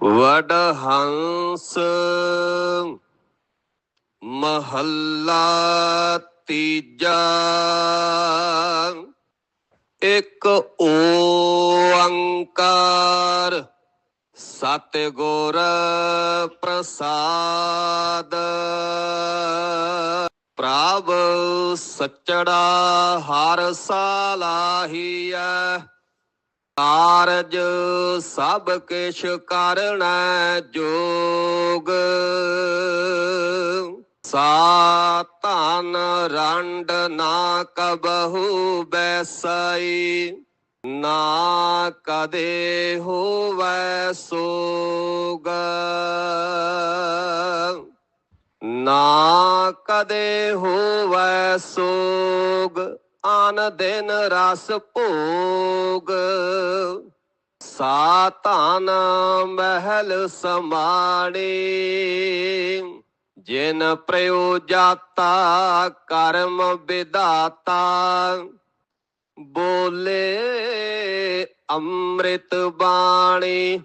ਵਡ ਹੰਸ ਮਹੱਲਾ ਤੀਜਾ। ਇੱਕ ਓੰਕਾਰ ਸਤਿਗੁਰ ਪ੍ਰਸਾਦ। ਪ੍ਰਭ ਸਚੜਾ ਹਰ ਸਾਲਾਹੀਐ ਕਾਰਜ ਸਭ ਕਿਛ ਕਰਣਾ ਜੋਗ। ਸਾ ਧਨ ਰੰਡ ਨਾ ਕਬਹੂ ਬੈਸਈ, ਨਾ ਕਦੇ ਹੋਵੈ ਸੋਗ। ਨਾ ਕਦੇ ਹੋਵੈ ਸੋਗ ਆਨ ਦਿਨ ਰਸ ਭੋ ਸਾ ਧਨ ਮਹਿਲ ਸਮਾਣੇ ਜਿਨ ਪ੍ਰਯੋਜਾਤਾ ਕਰਮ ਵਿਦਾਤਾ ਬੋਲੇ ਅੰਮ੍ਰਿਤ ਬਾਣੀ